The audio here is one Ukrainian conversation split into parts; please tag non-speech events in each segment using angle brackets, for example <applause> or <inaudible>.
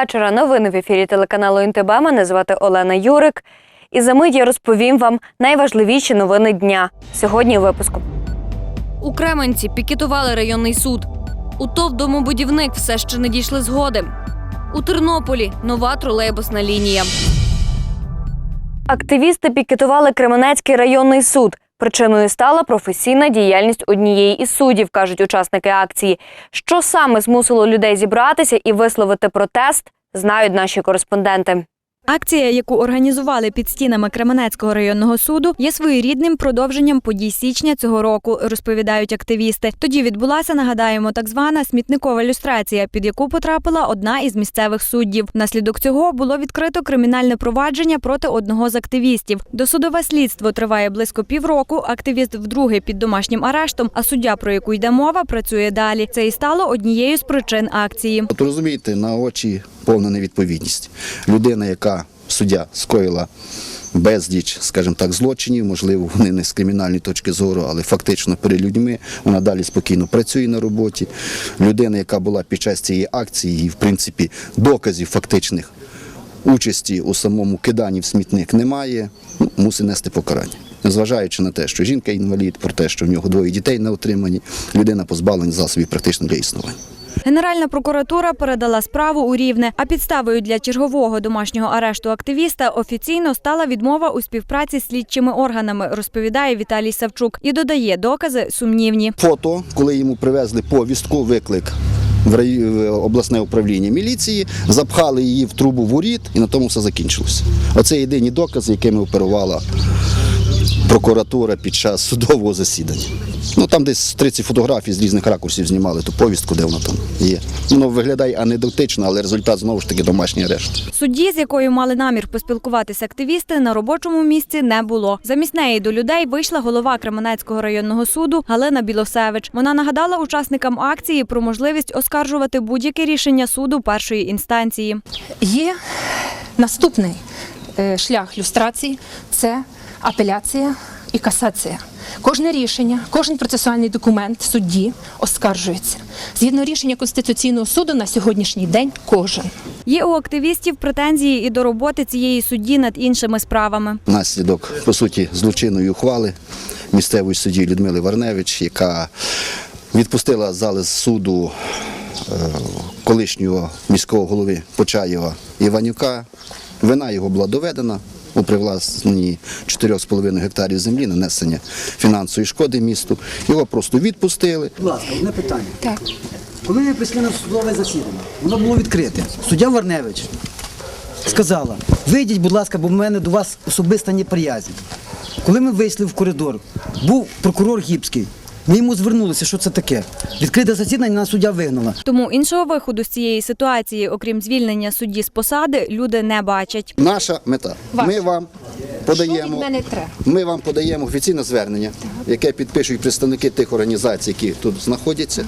Вечора. Новини в ефірі телеканалу ІНТБ. Мене звати Олена Юрик. І за мить я розповім вам найважливіші новини дня. Сьогодні у випуску. У Кременці пікетували районний суд. У ТОВ домобудівник все ще не дійшли згоди. У Тернополі нова тролейбусна лінія. Активісти пікетували Кременецький районний суд. Причиною стала професійна діяльність однієї із суддів, кажуть учасники акції. Що саме змусило людей зібратися і висловити протест, знають наші кореспонденти. Акція, яку організували під стінами Кременецького районного суду, є своєрідним продовженням подій січня цього року, розповідають активісти. Тоді відбулася, нагадаємо, так звана смітникова люстрація, під яку потрапила одна із місцевих суддів. Внаслідок цього було відкрито кримінальне провадження проти одного з активістів. Досудове слідство триває близько півроку. Активіст вдруге під домашнім арештом, а суддя, про яку йде мова, працює далі. Це і стало однією з причин акції. От розумієте, на очі повна невідповідність. Людина, яка суддя скоїла безліч, скажімо так, злочинів, можливо, вони не з кримінальної точки зору, але фактично перед людьми вона далі спокійно працює на роботі. Людина, яка була під час цієї акції, і в принципі доказів фактичних участі у самому киданні в смітник немає, ну, мусить нести покарання. Незважаючи на те, що жінка інвалід, про те, що в нього двоє дітей на утриманні, людина позбавлена засобів практично для існування. Генеральна прокуратура передала справу у Рівне, а підставою для чергового домашнього арешту активіста офіційно стала відмова у співпраці з слідчими органами, розповідає Віталій Савчук і додає докази сумнівні. Фото, коли йому привезли повістку, виклик в обласне управління міліції, запхали її в трубу в урід і на тому все закінчилося. Оце єдині докази, якими оперувала прокуратура під час судового засідання. Ну там десь 30 фотографій з різних ракурсів знімали ту повістку, де вона там є. Воно виглядає анекдотично, але результат знову ж таки домашній арешт. Судді, з якою мали намір поспілкуватися активісти, на робочому місці не було. Замість неї до людей вийшла голова Кременецького районного суду Галина Білосевич. Вона нагадала учасникам акції про можливість оскаржувати будь-яке рішення суду першої інстанції. Є наступний е, шлях люстрації це апеляція і касація. Кожне рішення, кожен процесуальний документ судді оскаржується. Згідно рішення Конституційного суду на сьогоднішній день кожен. Є у активістів претензії і до роботи цієї судді над іншими справами. Наслідок, по суті, злочинної ухвали місцевої судді Людмили Варневич, яка відпустила з зали суду е, колишнього міського голови Почаєва Іванюка. Вина його була доведена у привласненні 4,5 гектарів землі, нанесення фінансової шкоди місту. Його просто відпустили. Будь ласка, одне питання. Так. Коли ми прийшли на судове засідання, воно було відкрите. Суддя Варневич сказала, вийдіть, будь ласка, бо в мене до вас особиста неприязнь. Коли ми вийшли в коридор, був прокурор Гібський. Ми йому звернулися, що це таке. Відкрите засідання нас суддя вигнала. Тому іншого виходу з цієї ситуації, окрім звільнення судді з посади, люди не бачать. Наша мета. Ми вам подаємо. Ми вам подаємо офіційне звернення, яке підпишуть представники тих організацій, які тут знаходяться,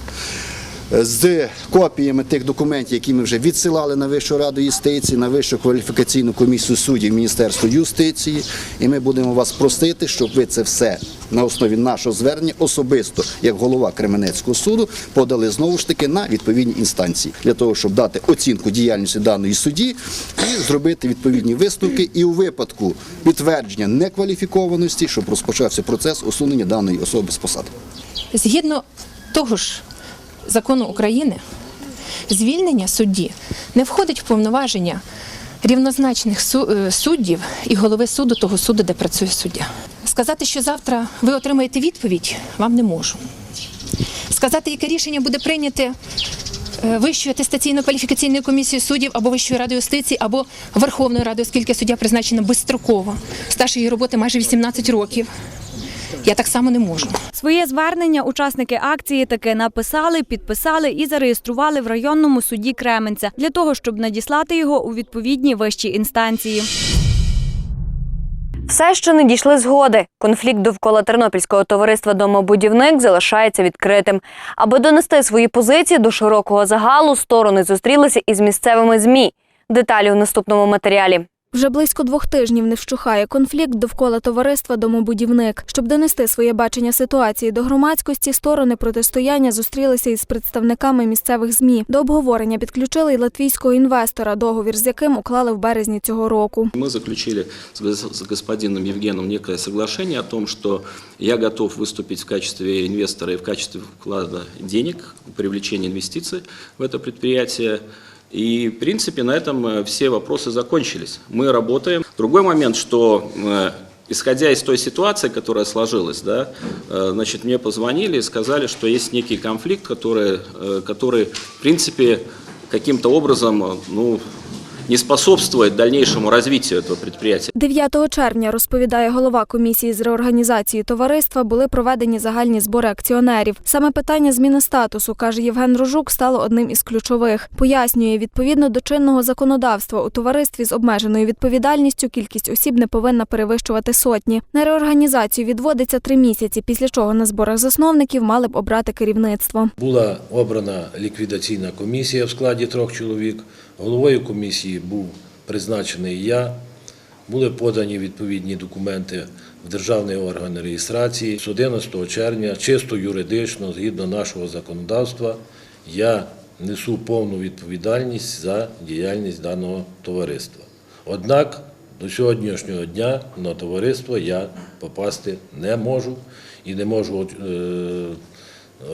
з копіями тих документів, які ми вже відсилали на Вищу раду юстиції, на Вищу кваліфікаційну комісію суддів Міністерства юстиції. І ми будемо вас просити, щоб ви це все на основі нашого звернення особисто, як голова Кременецького суду, подали знову ж таки на відповідні інстанції для того, щоб дати оцінку діяльності даної судді і зробити відповідні висновки. І у випадку підтвердження некваліфікованості, щоб розпочався процес усунення даної особи з посади. Згідно того ж закону України, звільнення судді не входить в повноваження рівнозначних е, суддів і голови суду того суду, де працює суддя. Сказати, що завтра ви отримаєте відповідь, вам не можу. Сказати, яке рішення буде прийняте е, Вищою атестаційно-кваліфікаційною комісією суддів або Вищою радою юстиції, або Верховною Радою, оскільки суддя призначена безстроково. Стаж її роботи майже 18 років. Я так само не можу. Своє звернення учасники акції таки написали, підписали і зареєстрували в районному суді Кременця для того, щоб надіслати його у відповідні вищі інстанції. Все ще не дійшли згоди. Конфлікт довкола Тернопільського товариства Домобудівник залишається відкритим. Аби донести свої позиції до широкого загалу, сторони зустрілися із місцевими змі. Деталі у наступному матеріалі. Вже близько двох тижнів не вщухає конфлікт довкола товариства Домобудівник. Щоб донести своє бачення ситуації до громадськості, сторони протистояння зустрілися із представниками місцевих змі. До обговорення підключили й латвійського інвестора, договір з яким уклали в березні цього року. Мы заключили с гос- с господином Евгеном некое соглашение о том, что я готов выступить в качестве инвестора и в качестве вклада денег, привлечения инвестиций в это предприятие. И, в принципе, на этом э, все вопросы закончились. Мы работаем. Другой момент, что э, исходя из той ситуации, которая сложилась, да, э, значит, мне позвонили и сказали, что есть некий конфликт, который, э, который в принципе, каким-то образом, э, ну, не способствует дальнейшему развитию этого предприятия. 9 червня, розповідає голова комісії з реорганізації товариства, були проведені загальні збори акціонерів. Саме питання зміни статусу, каже Євген Рожук, стало одним із ключових. Пояснює, відповідно до чинного законодавства у товаристві з обмеженою відповідальністю кількість осіб не повинна перевищувати сотні. На реорганізацію відводиться три місяці, після чого на зборах засновників мали б обрати керівництво. Була обрана ліквідаційна комісія в складі трьох чоловік. Головою комісії був призначений я. Були подані відповідні документи в державний орган реєстрації. З 11 червня, чисто юридично, згідно нашого законодавства, я несу повну відповідальність за діяльність даного товариства. Однак до сьогоднішнього дня на товариство я попасти не можу і не можу е,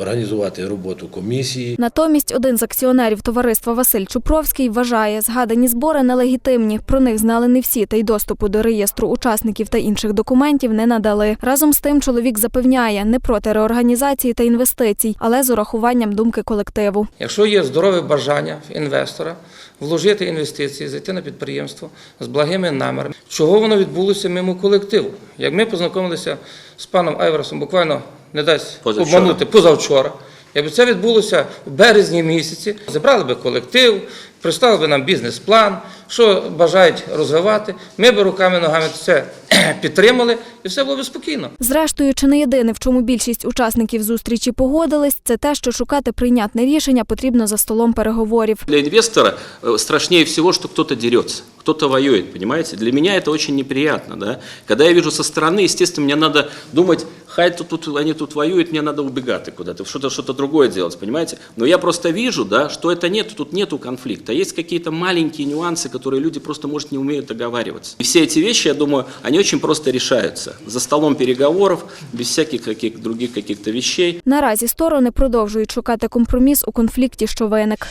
організувати роботу комісії. Натомість один з акціонерів товариства Василь Чупровський вважає, згадані збори нелегітимні. Про них знали не всі, та й доступу до реєстру учасників та інших документів не надали. Разом з тим чоловік запевняє, не проти реорганізації та інвестицій, але з урахуванням думки колективу. Якщо є здорове бажання в інвестора вложити інвестиції, зайти на підприємство з благими намірами, чого воно відбулося мимо колективу? Як ми познайомилися з паном Айверсом, буквально не дасть Позавчора. обманути позавчора. Якби це відбулося в березні місяці, зібрали би колектив, представили би нам бізнес-план, що бажають розвивати. Ми би руками ногами це <clears throat> підтримали, і все було б спокійно. Зрештою, чи не єдине, в чому більшість учасників зустрічі погодились, це те, що шукати прийнятне рішення потрібно за столом переговорів. Для инвестора э, страшнее всего, что кто-то дерется, кто-то воюет, понимаете? Для меня это очень неприятно, да? Когда я вижу со стороны, естественно, мне надо думать, хай тут, тут они тут воюют, мне надо убегать куда-то, что-то что-то другое делать, понимаете? Но я просто вижу, да, что это нет, тут нету конфликта. Есть какие-то маленькие нюансы, которые люди просто, может, не умеют договариваться. И все эти вещи, я думаю, они очень просто решаются. За столом переговоров, без всяких каких других каких-то вещей. Наразі сторони продовжують шукати компроміс у конфлікті, що виник.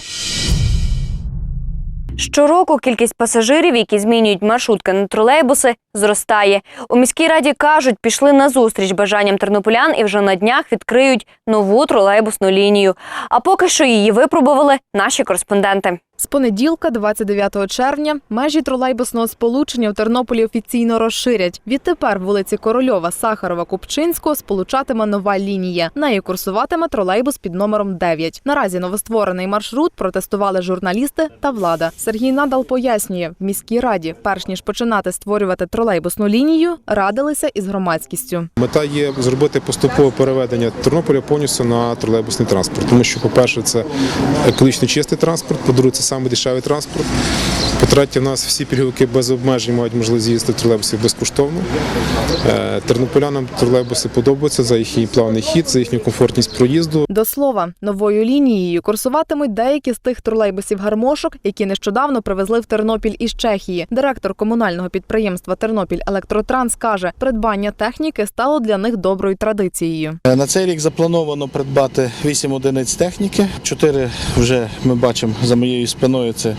Щороку кількість пасажирів, які змінюють маршрутки на тролейбуси, зростає. У міській раді кажуть, пішли на зустріч бажанням тернополян і вже на днях відкриють нову тролейбусну лінію. А поки що її випробували наші кореспонденти. З понеділка, 29 червня, межі тролейбусного сполучення в Тернополі офіційно розширять. Відтепер вулиці Корольова, Сахарова, Купчинського сполучатиме нова лінія. Нею курсуватиме тролейбус під номером 9. Наразі новостворений маршрут протестували журналісти та влада. Сергій Надал пояснює, в міській раді, перш ніж починати створювати тролейбусну лінію, радилися із громадськістю. Мета є зробити поступове переведення Тернополя повністю на тролейбусний транспорт. Тому що, по-перше, це екологічно чистий транспорт, по-друге, це саме дешевий транспорт. По-третє, в нас всі пільговики без обмежень мають можливість їздити в тролейбусі безкоштовно. Е, Тернополянам тролейбуси подобаються за їхній плавний хід, за їхню комфортність проїзду. До слова, новою лінією курсуватимуть деякі з тих тролейбусів гармошок, які нещодавно привезли в Тернопіль із Чехії. Директор комунального підприємства Тернопіль Електротранс каже, придбання техніки стало для них доброю традицією. Е, На цей рік заплановано придбати 8 одиниць техніки. Чотири вже ми бачимо за моєю спиною. Це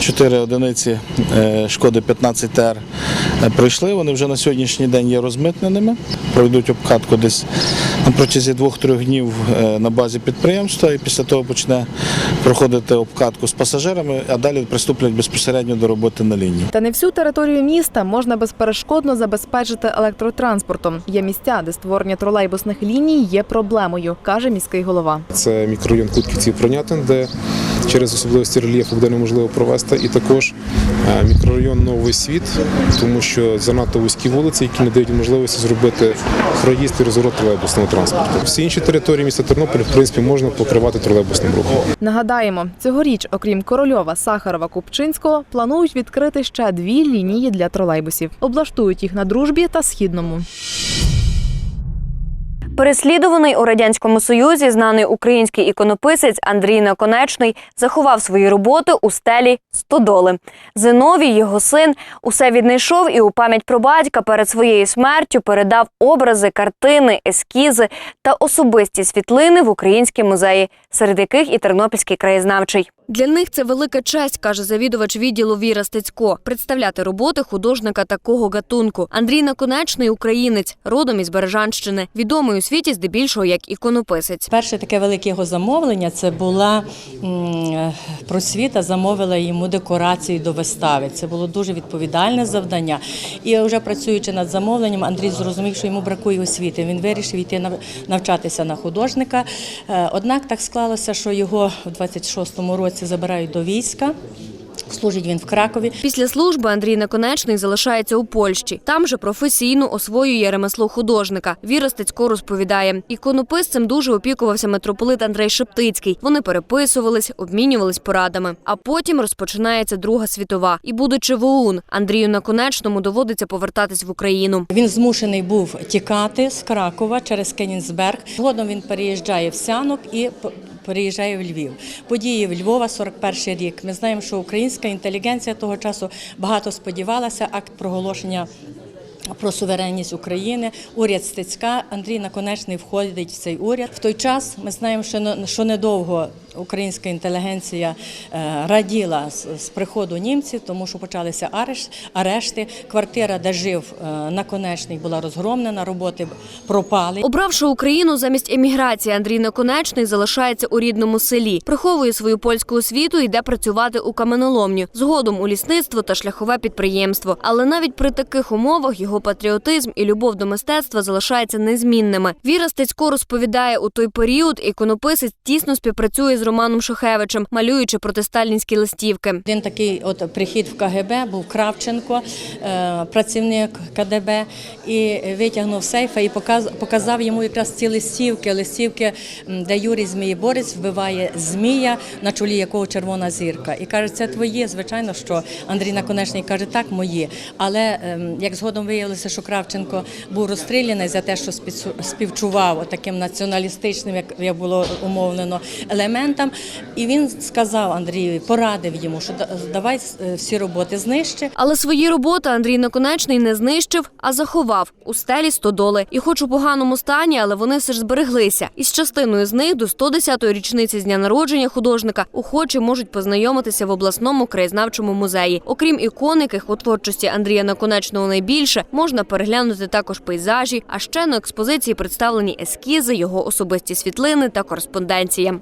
4 одиниці е, шкоди 15 ТР пройшли. Вони вже на сьогоднішній день є розмитненими. Пройдуть обкатку десь на протязі 2-3 днів е, на базі підприємства, і після того почне проходити обкатку з пасажирами, а далі приступлять безпосередньо до роботи на лінії. Та не всю територію міста можна безперешкодно забезпечити електротранспортом. Є місця, де створення тролейбусних ліній є проблемою, каже міський голова. Це мікрорайон Кутківців Пронятин, де через особливості рельєфу буде неможливо провести. І також е, мікрорайон Новий світ, тому що занадто вузькі вулиці, які не дають можливості зробити проїзд і розворот тролейбусного транспорту. Всі інші території міста Тернополя, в принципі, можна покривати тролейбусним рухом. Нагадаємо, цьогоріч, окрім Корольова, Сахарова, Купчинського, планують відкрити ще дві лінії для тролейбусів. Облаштують їх на дружбі та східному. Переслідуваний у радянському союзі знаний український іконописець Андрій Наконечний заховав свої роботи у стелі Стодоли. Зиновій, його син, усе віднайшов і у пам'ять про батька перед своєю смертю передав образи, картини, ескізи та особисті світлини в українські музеї, серед яких і Тернопільський краєзнавчий. Для них це велика честь, каже завідувач відділу Віра Стецько, представляти роботи художника такого гатунку. Андрій Наконечний українець, родом із Бережанщини, відомий у світі здебільшого як іконописець. Перше таке велике його замовлення це була м, просвіта, замовила йому декорацію до вистави. Це було дуже відповідальне завдання. І вже працюючи над замовленням, Андрій зрозумів, що йому бракує освіти. Він вирішив йти навчатися на художника. Е, Однак так склалося, що його в 26-му році забирають до війська. Служить він в Кракові. Після служби Андрій Наконечний залишається у Польщі. Там же професійно освоює ремесло художника. Віра Стецько розповідає, іконописцем дуже опікувався митрополит Андрей Шептицький. Вони переписувались, обмінювались порадами. А потім розпочинається Друга світова. І, будучи в ОУН, Андрію Наконечному доводиться повертатись в Україну. Він змушений був тікати з Кракова через Кенінсберг. Згодом він переїжджає в Сянок і переїжджає в Львів. Події в Львова, 41 рік. Ми знаємо, що українська інтелігенція того часу багато сподівалася. Акт проголошення. Про суверенність України, уряд Стецька, Андрій Наконечний входить в цей уряд. В той час ми знаємо, що недовго українська інтелігенція е, раділа з, приходу німців, тому що почалися ареш- арешти. Квартира, де жив е, Наконечний, була розгромлена, роботи пропали. Обравши Україну замість еміграції, Андрій Наконечний залишається у рідному селі, приховує свою польську освіту і йде працювати у каменоломню, згодом у лісництво та шляхове підприємство. Але навіть при таких умовах його патріотизм і любов до мистецтва залишаються незмінними. Віра Стецько розповідає, у той період іконописець тісно співпрацює з Романом Шухевичем, малюючи протисталінські листівки. Один такий от прихід в КГБ був Кравченко, е, працівник КДБ, і витягнув сейфа і показ- показав йому якраз ці листівки, листівки, де Юрій Змієборець вбиває змія, на чолі якого червона зірка. І каже, це твої. Звичайно, що Андрій Наконечний каже, так, мої. Але ем, як згодом виявилося, що Кравченко був розстріляний за те, що співчу- співчував таким націоналістичним, як, було умовлено, елементам. І він сказав Андрію, порадив йому, що давай е, всі роботи знищи. Але свої роботи Андрій Наконечний не знищив, а заховав у стелі стодоли. І хоч у поганому стані, але вони все ж збереглися. І з частиною з них до 110-ї річниці з дня народження художника охочі можуть познайомитися в обласному краєзнавчому музеї. Окрім ікон, яких у творчості Андрія Наконечного найбільше, можна переглянути також пейзажі, а ще на експозиції представлені ескізи, його особисті світлини та кореспонденція.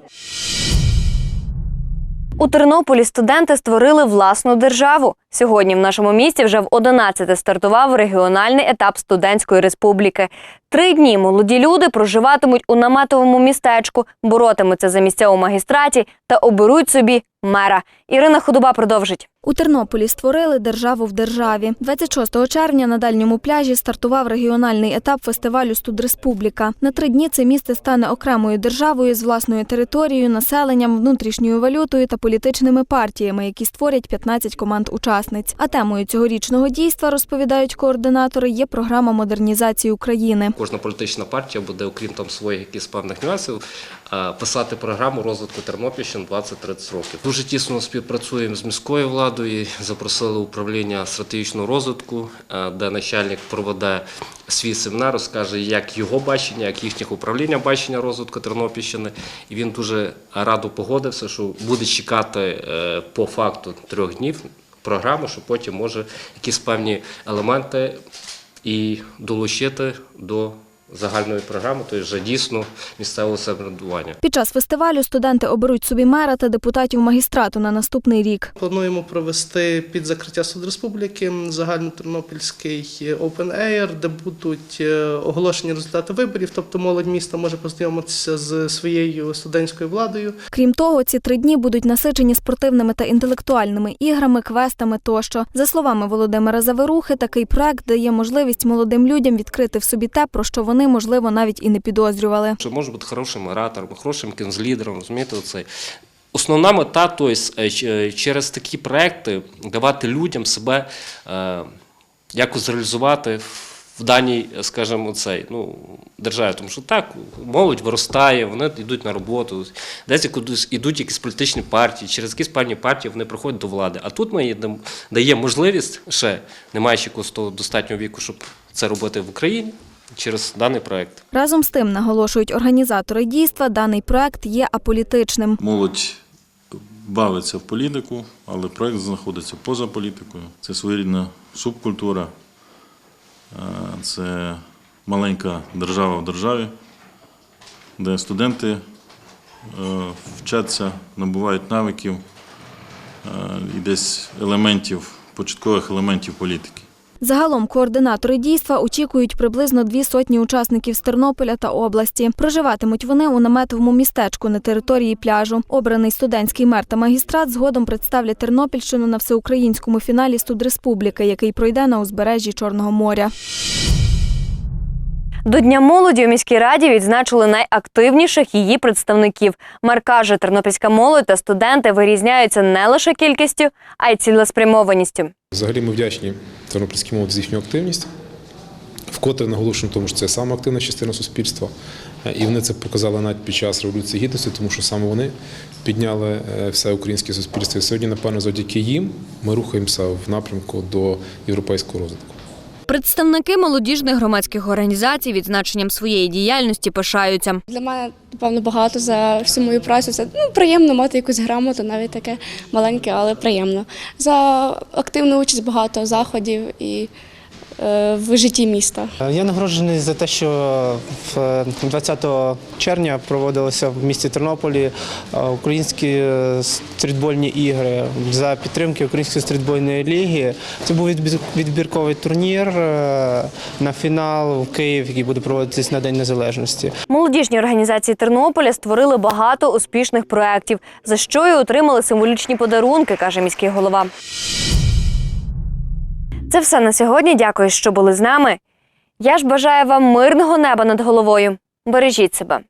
У Тернополі студенти створили власну державу. Сьогодні в нашому місті вже в 11 стартував регіональний етап студентської республіки. Три дні молоді люди проживатимуть у наметовому містечку, боротимуться за місця у магістраті та оберуть собі мера. Ірина Ходуба продовжить. У Тернополі створили державу в державі. 26 червня на дальньому пляжі стартував регіональний етап фестивалю Студреспубліка. На три дні це місце стане окремою державою з власною територією, населенням, внутрішньою валютою та політичними партіями, які створять 15 команд учасниць. А темою цьогорічного дійства розповідають координатори. Є програма модернізації України. Кожна політична партія буде, окрім там своїх якихось певних нюансів, е, писати програму розвитку Тернопільщини 20-30 років. Дуже тісно співпрацюємо з міською владою. Запросили управління стратегічного розвитку, е, де начальник проведе свій семінар, розкаже, як його бачення, як їхніх управління бачення розвитку Тернопільщини. І він дуже радо погодився, що буде чекати е, по факту трьох днів програму, що потім може якісь певні елементи і долучити до загальної програми, тобто вже дійсно місцевого самоврядування. Під час фестивалю студенти оберуть собі мера та депутатів магістрату на наступний рік. Плануємо провести під закриття Суд Республіки загальнотернопільський Open Air, де будуть е, оголошені результати виборів, тобто молодь міста може познайомитися з своєю студентською владою. Крім того, ці три дні будуть насичені спортивними та інтелектуальними іграми, квестами тощо. За словами Володимира Заверухи, такий проект дає можливість молодим людям відкрити в собі те, про що вони можливо навіть і не підозрювали. Що може бути хорошим оратором, хорошим кінзлідером, розумієте, оцей. Основна мета, тобто, е, е, через такі проекти давати людям себе е, якось реалізувати в даній, скажімо, цей, ну, державі. Тому що так, молодь виростає, вони йдуть на роботу, десь кудись йдуть якісь політичні партії, через якісь певні партії вони приходять до влади. А тут ми даємо можливість, ще не маючи якогось того достатнього віку, щоб це робити в Україні, через даний проект. Разом з тим, наголошують організатори дійства, даний проект є аполітичним. Молодь бавиться в політику, але проєкт знаходиться поза політикою. Це своєрідна субкультура, е, це маленька держава в державі, де студенти е, вчаться, набувають навиків е, і десь елементів, початкових елементів політики. Загалом координатори дійства очікують приблизно дві сотні учасників з Тернополя та області. Проживатимуть вони у наметовому містечку на території пляжу. Обраний студентський мер та магістрат згодом представлять Тернопільщину на всеукраїнському фіналі Студ Республіки, який пройде на узбережжі Чорного моря. До Дня молоді у міській раді відзначили найактивніших її представників. Мер каже, тернопільська молодь та студенти вирізняються не лише кількістю, а й цілеспрямованістю. Взагалі ми вдячні тернопільській молоді з їхню активність. Вкотре наголошуємо тому, що це саме активна частина суспільства. Е, І вони це показали навіть під час Революції Гідності, тому що саме вони підняли е, все українське суспільство. І сьогодні, напевно, завдяки їм ми рухаємося в напрямку до європейського розвитку. Представники молодіжних громадських організацій відзначенням своєї діяльності пишаються. Для мене, напевно, багато за всю мою працю. Це ну, приємно мати якусь грамоту, навіть таке маленьке, але приємно. За активну участь багато заходів і в житті міста. Я нагороджений за те, що 20 червня проводилися в місті Тернополі е, українські е, стрітбольні ігри за підтримки Української стрітбольної ліги. Це був відбірковий турнір е, на фінал в Київ, який буде проводитись на День Незалежності. Молодіжні організації Тернополя створили багато успішних проєктів, за що й отримали символічні подарунки, каже міський голова. Це все на сьогодні. Дякую, що були з нами. Я ж бажаю вам мирного неба над головою. Бережіть себе.